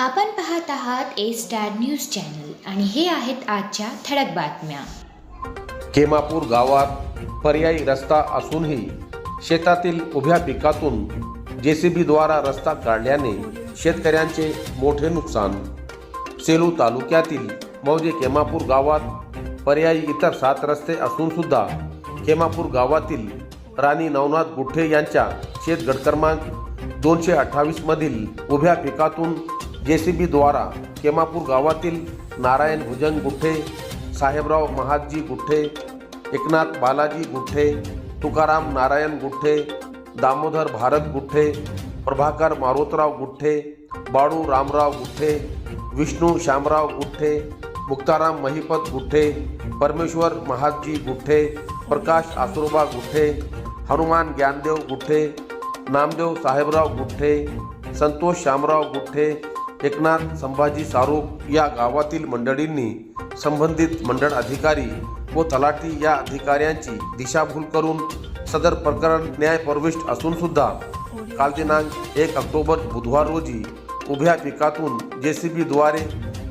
आपण पाहत आहात ए स्टार न्यूज चॅनल आणि हे आहेत आजच्या ठळक बातम्या. केमापूर गावात पर्यायी रस्ता असूनही शेतातील उभ्या पिकातून जेसीबीद्वारा रस्ता काढल्याने शेतकऱ्यांचे मोठे नुकसान. सेलू तालुक्यातील मौजे केमापूर गावात पर्यायी इतर सात रस्ते असून सुद्धा केमापूर गावातील राणी नवनाथ गुठ्ठे यांच्या शेत गट क्रमांक दोनशे अठ्ठावीसमधील उभ्या पिकातून जेसीबीद्वारा केमापूर गावातील नारायण भुजंग गुठ्ठे साहेबराव महाजी गुठ्ठे एकनाथ बालाजी गुठ्ठे तुकाराम नारायण गुठ्ठे दामोदर भारत गुठ्ठे प्रभाकर मारोतराव गुठ्ठे बाळू रामराव गुठ्ठे विष्णू श्यामराव गुठ्ठे मुक्ताराम महिपत गुठ्ठे परमेश्वर महाजी गुठ्ठे प्रकाश आसुरोबा गुठ्ठे हनुमान ज्ञानदेव गुठ्ठे नामदेव साहेबराव गुठ्ठे संतोष श्यामराव गुठ्ठे एकनाथ संभाजी सारूक या गावातील मंडळींनी संबंधित मंडळ अधिकारी व तलाठी या अधिकाऱ्यांची दिशाभूल करून सदर प्रकरण न्यायप्रविष्ट असून सुद्धा काल दिनांक एक ऑक्टोबर बुधवार रोजी उभ्या पिकातून जे सी बीद्वारे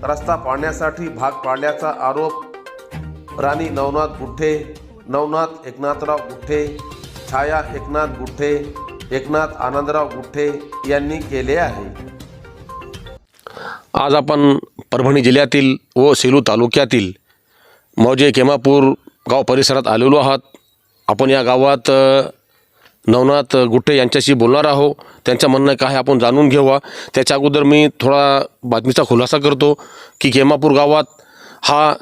रस्ता पाडण्यासाठी भाग पाडल्याचा आरोप राणी नवनाथ गुठ्ठे नवनाथ एकनाथराव गुठ्ठे छाया एकनाथ गुठ्ठे एकनाथ आनंदराव गुठ्ठे यांनी केले आहे. आज आपण परभणी जिल्ह्यातील व सेलू तालुक्यातील मौजे केमापूर गाव परिसरात आलेलो आहात. आपण या गावात नवनाथ गुट्टे यांच्याशी बोलणार आहो त्यांचं म्हणणं काय आपण जाणून घेऊया. त्याच्या अगोदर मी थोडा बातमीचा खुलासा करतो की केमापूर गावात हा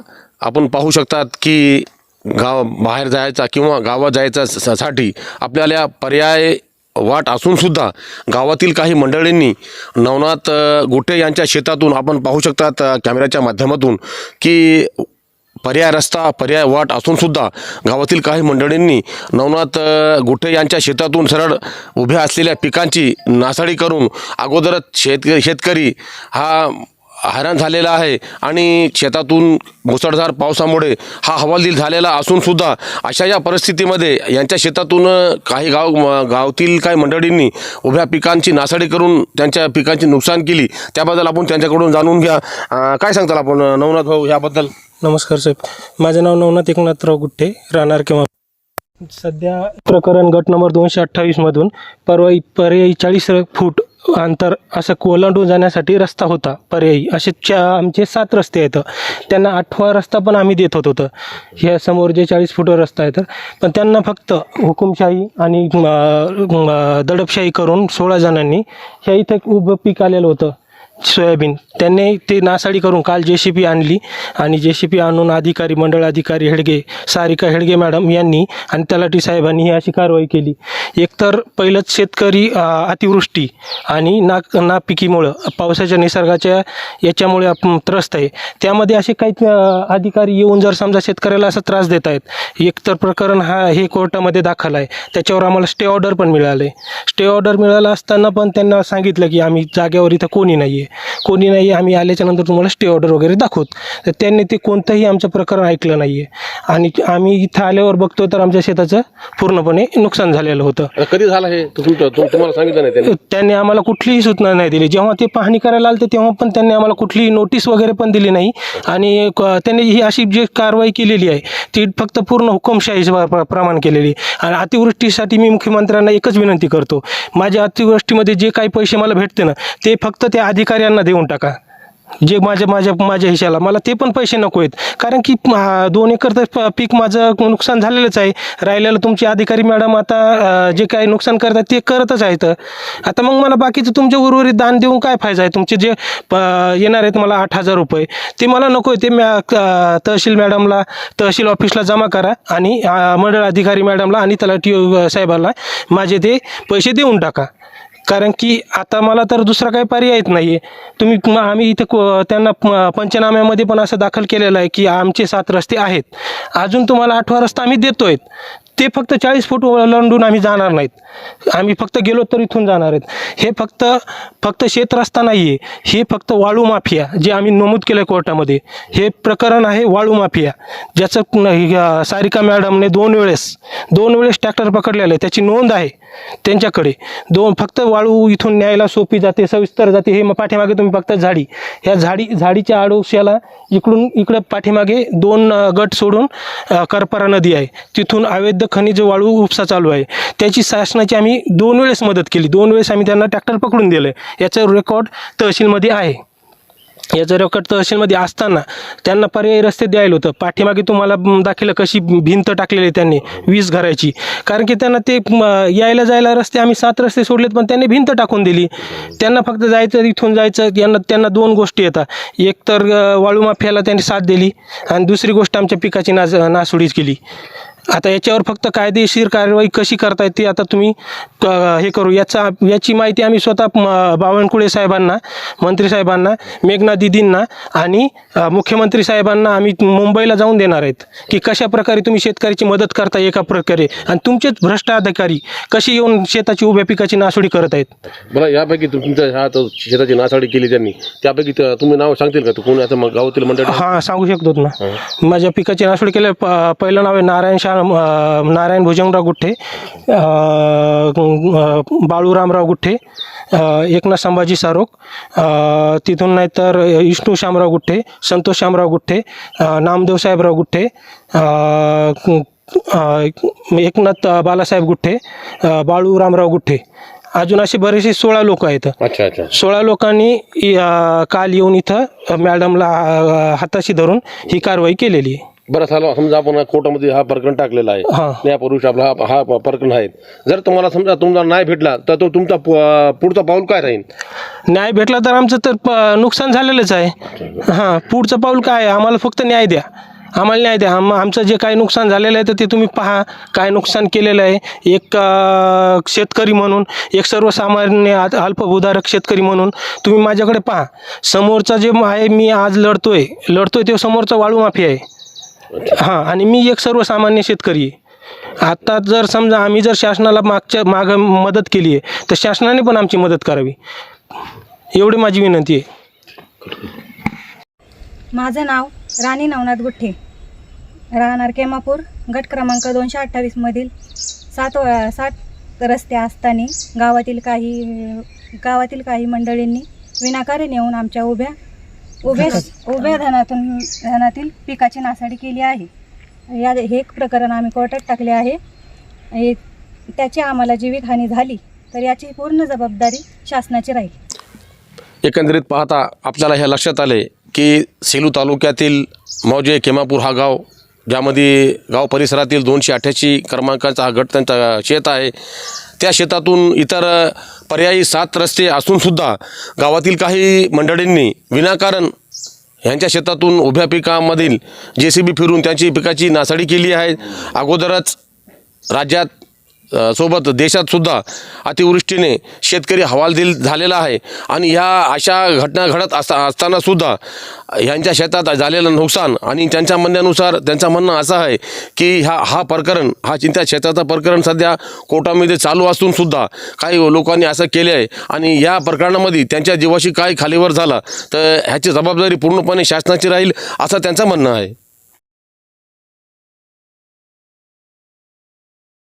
आपण पाहू शकतात की गाव बाहेर जायचा किंवा गावात जायचा स- साठी आपल्याला पर्याय वाट असूनसुद्धा गावातील काही मंडळींनी नवनाथ गोटे गुट्टे यांच्या शेतातून आपण पाहू शकतात कॅमेऱ्याच्या माध्यमातून की पर्याय रस्ता पर्याय वाट असूनसुद्धा गावातील काही मंडळींनी नवनाथ अ, गुट्टे यांच्या शेतातून सरळ उभ्या असलेल्या पिकांची नासाडी करून अगोदरच शेत शेतकरी हा हैराण झालेला आहे आणि शेतातून मुसळधार पावसामुळे हा हवालदिल झालेला असूनसुद्धा अशा या परिस्थितीमध्ये यांच्या शेतातून काही गाव गावातील काही मंडळींनी उभ्या पिकांची नासाडी करून त्यांच्या पिकांची नुकसान केली त्याबद्दल आपण त्यांच्याकडून जाणून घ्या. काय सांगताल आपण नवनाथ भाऊ याबद्दल? नमस्कार साहेब. माझे नाव नवनाथ एकनाथराव गुट्टे राहणार किंवा सध्या प्रकरण गट नंबर दोनशे अठ्ठावीसमधून परवा पर्यायी चाळीस फूट अंतर असं कोलांडून जाण्यासाठी रस्ता होता पर्यायी. असे चा आमचे सात रस्ते आहेत. त्यांना आठवा रस्ता पण आम्ही देत होतो होतं ह्या समोर जे चाळीस फूट रस्ता आहे तर. पण त्यांना फक्त हुकुमशाही आणि दडपशाही करून सोळा जणांनी ह्या इथं एक उभं पीक आलेलं होतं. सोयाबीन. त्यांनी ते नासाडी करून काल जे सी पी आणली आणि जे सी पी आणून अधिकारी मंडळ अधिकारी हेडगे सारिका हेडगे मॅडम यांनी आणि तलाठी साहेबांनी ही अशी कारवाई केली. एकतर पहिलंच शेतकरी अतिवृष्टी आणि ना नापिकीमुळं पावसाच्या निसर्गाच्या याच्यामुळे आपण त्रस्त आहे. त्यामध्ये असे काही अधिकारी येऊन जर समजा शेतकऱ्याला असा त्रास देत आहेत एकतर प्रकरण हा हे कोर्टामध्ये दाखल आहे. त्याच्यावर आम्हाला स्टे ऑर्डर पण मिळाले स्टे ऑर्डर मिळालं असताना पण त्यांना सांगितलं की आम्ही जागेवर इथं कोणी नाही आहे कोणी नाही आहे आम्ही आल्याच्यानंतर तुम्हाला स्टे ऑर्डर वगैरे दाखवत. तर त्यांनी ते कोणतंही आमचं प्रकरण ऐकलं नाही आहे आणि आम्ही इथं आल्यावर बघतो तर आमच्या शेताचं पूर्णपणे नुकसान झालेलं होतं. कधी झालं हे? तुम्हाला सांगितलं नाही त्यांनी. आम्हाला कुठलीही सूचना नाही दिली. जेव्हा ते पाहणी करायला आले तेव्हा पण त्यांनी आम्हाला कुठलीही नोटीस वगैरे पण दिली नाही. आणि त्यांनी ही अशी जी कारवाई केलेली आहे ती फक्त पूर्ण हुकुमशाही प्रमाण केलेली. आहे. आणि अतिवृष्टीसाठी मी मुख्यमंत्र्यांना एकच विनंती करतो. माझ्या अतिवृष्टीमध्ये जे काही पैसे मला भेटते ना ते फक्त त्या अधिकाऱ्यांना देऊन टाका. जे माझ्या माझ्या माझ्या हिशाला मला ते पण पैसे नको आहेत. कारण की दोन एकर तर प- पीक माझं नुकसान झालेलंच आहे. राहिलेलं तुमचे अधिकारी मॅडम आता जे काही नुकसान करतात ते करतच आहेत. आता मग मला बाकीचं तुमच्या उर्वरित दान देऊन काय फायदा आहे? तुमचे जे प- येणार आहेत मला आठ हजार रुपये. ते मला नको आहे. ते मॅ तहसील मॅडमला तहसील ऑफिसला जमा करा आणि मंडळ अधिकारी मॅडमला आणि तलाठी अ, साहेबांना माझे ते पैसे देऊन टाका. कारण की आता मला तर दुसरा काही पर्यायच नाही आहे तुम्ही म- आम्ही इथं को- त्यांना प- पंचनाम्यामध्ये पण असं दाखल केलेलं आहे की आमचे सात रस्ते आहेत. अजून तुम्हाला आठवा रस्ता आम्ही देतोय ते फक्त चाळीस फूट ओलांडून आम्ही जाणार नाहीत. आम्ही फक्त गेलो तर इथून जाणार आहेत. हे फक्त फक्त शेत रस्ता नाही आहे हे फक्त वाळू माफिया जे आम्ही नमूद केलं आहे कोर्टामध्ये. हे प्रकरण आहे वाळू माफिया. ज्याचं न- अ, सारिका मॅडमने दोन वेळेस दोन वेळेस ट्रॅक्टर पकडलेलं आहे. त्याची नोंद आहे. त्यांच्याकडे. दोन फक्त वाळू इथून न्यायला सोपी जाते सविस्तर जाते. हे मग पाठीमागे तुम्ही फक्त झाडी. ह्या झाडी झाडीच्या आडोश्याला इकडून इकडं पाठीमागे दोन गट सोडून करपरा नदी आहे. तिथून अवैध खनिज वाळू उपसा चालू आहे. त्याची शासनाची आम्ही दोन वेळेस मदत केली. दोन वेळेस आम्ही त्यांना ट्रॅक्टर पकडून दिलं याचं रेकॉर्ड तहसीलमध्ये आहे. याचं रेकॉर्ड तहसीलमध्ये असताना त्यांना पर्यायी रस्ते द्यायला होतं. पाठीमागे तुम्हाला दाखिलं कशी भिंत टाकलेली त्यांनी वीस घराची कारण की त्यांना ते यायला जायला रस्ते आम्ही सात रस्ते सोडलेत पण त्यांनी भिंत टाकून दिली. त्यांना फक्त जायचं इथून जायचं यांना त्यांना दोन गोष्टी येतात. एक तर अ, वाळू माफियाला त्यांनी साथ दिली आणि दुसरी गोष्ट आमच्या पिकाची नास नासुडीच केली. आता याच्यावर फक्त कायदेशीर कारवाई कशी करता येते आता तुम्ही हे करू. याचा याची माहिती आम्ही स्वतः बावनकुळे साहेबांना मंत्री साहेबांना मेघना दिदींना आणि मुख्यमंत्री साहेबांना आम्ही मुंबईला जाऊन देणार आहेत की कशा प्रकारे तुम्ही शेतकऱ्याची मदत करता एका प्रकारे. आणि तुमचेच भ्रष्ट अधिकारी कशी येऊन शेताची उभ्या पिकाची नासोडी करत आहेत? बरं यापैकी तुम- तुमच्या ह्या शेताची नासाडी केली त्यांनी. त्यापैकी त- तुम्ही नाव सांगतील का? तू कोणी आता मग गावातील मंडळी हां सांगू शकतो ना. माझ्या पिकाची नासोडी केल्या प- पहिलं नाव आहे नारायण शाह नारायण भुजंगराव अं, बाळूरामराव गुठ्ठे अं, एकनाथ संभाजी सारोक तिथून नाही तर विष्णू शामराव गुठ्ठे संतोष शामराव गुठ्ठे अं, नामदेव साहेबराव अं, एकनाथ बालासाहेब गुठ्ठे अं, बाळूरामराव गुठ्ठे. अजून असे बरेचसे सोळा लोक आहेत. सोळा लोकांनी काल येऊन इथं मॅडमला हाताशी धरून ही कारवाई केलेली आहे. बरं झालं समजा आपण कोर्टामध्ये हा प्रकरण टाकलेला आहे. हां. न्यायपुरुष आपला हा हा प्रकरण आहे. जर तुम्हाला समजा तुम्हाला नाही भेटला तर तो तुमचा पु- पुढचा पाऊल काय राहील? न्याय भेटला तर आमचं तर प- नुकसान झालेलंच आहे. हां पुढचं पाऊल काय आहे? आम्हाला फक्त न्याय द्या. आम्हाला न्याय द्या. आम आमचं जे काही नुकसान झालेलं आहे तर ते तुम्ही पहा. काय नुकसान केलेलं आहे? एक अ, शेतकरी म्हणून एक सर्वसामान्य आ- अल्पभूधारक शेतकरी म्हणून तुम्ही माझ्याकडे पहा. समोरचा जे आहे मी आज लढतोय. लढतोय तो समोरचा वाळू माफी आहे. हां आणि मी एक सर्वसामान्य शेतकरी आहे. आता जर समजा आम्ही जर शासनाला मागच्या माग मदत केली आहे तर शासनाने पण आमची मदत करावी. एवढी माझी विनंती आहे. माझं नाव राणी नवनाथ गुठ्ठे. राहणार केमापूर गट क्रमांक दोनशे अठ्ठावीसमधील सात सात रस्ते असताना गावातील काही गावातील काही मंडळींनी विनाकारण येऊन आमच्या उभ्या उभ्या उभ्या धनातून धनातील पिकाची नासाडी केली आहे. या हे एक प्रकरण आम्ही कोर्टात टाकले आहे. हे त्याची आम्हाला जीवितहानी झाली तर याची पूर्ण जबाबदारी शासनाची राहील. एकंदरीत पाहता आपल्याला हे लक्षात आले की सेलू तालुक्यातील मौजे केमापूर हा गाव ज्यामध्ये गाव परिसरातील दोनशे अठ्ठ्याऐंशी क्रमांकाचा हा गट त्यांचा शेत आहे. त्या शेतातून इतर पर्यायी सात रस्ते असूनसुद्धा गावातील काही मंडळींनी विनाकारण ह्यांच्या शेतातून उभ्या पिकामधील जे सी बी फिरून त्यांची पिकाची नासाडी केली आहे. अगोदरच राज्यात सोबत देशात सुद्धा अतिवृष्टीने शेतकरी हवालदिल झालेला आहे. आणि ह्या अशा घटना घडत असता असताना सुद्धा ह्यांच्या शेतात झालेलं नुकसान आणि त्यांच्या म्हणण्यानुसार त्यांचं म्हणणं असं आहे की ह्या हा प्रकरण हा चिंता शेताचं प्रकरण सध्या कोर्टामध्ये चालू असून सुद्धा काही लोकांनी असं केले आहे. आणि या प्रकरणामध्ये त्यांच्या जीवाशी काय खालीवर झाला तर ह्याची जबाबदारी पूर्णपणे शासनाची राहील असं त्यांचं म्हणणं आहे.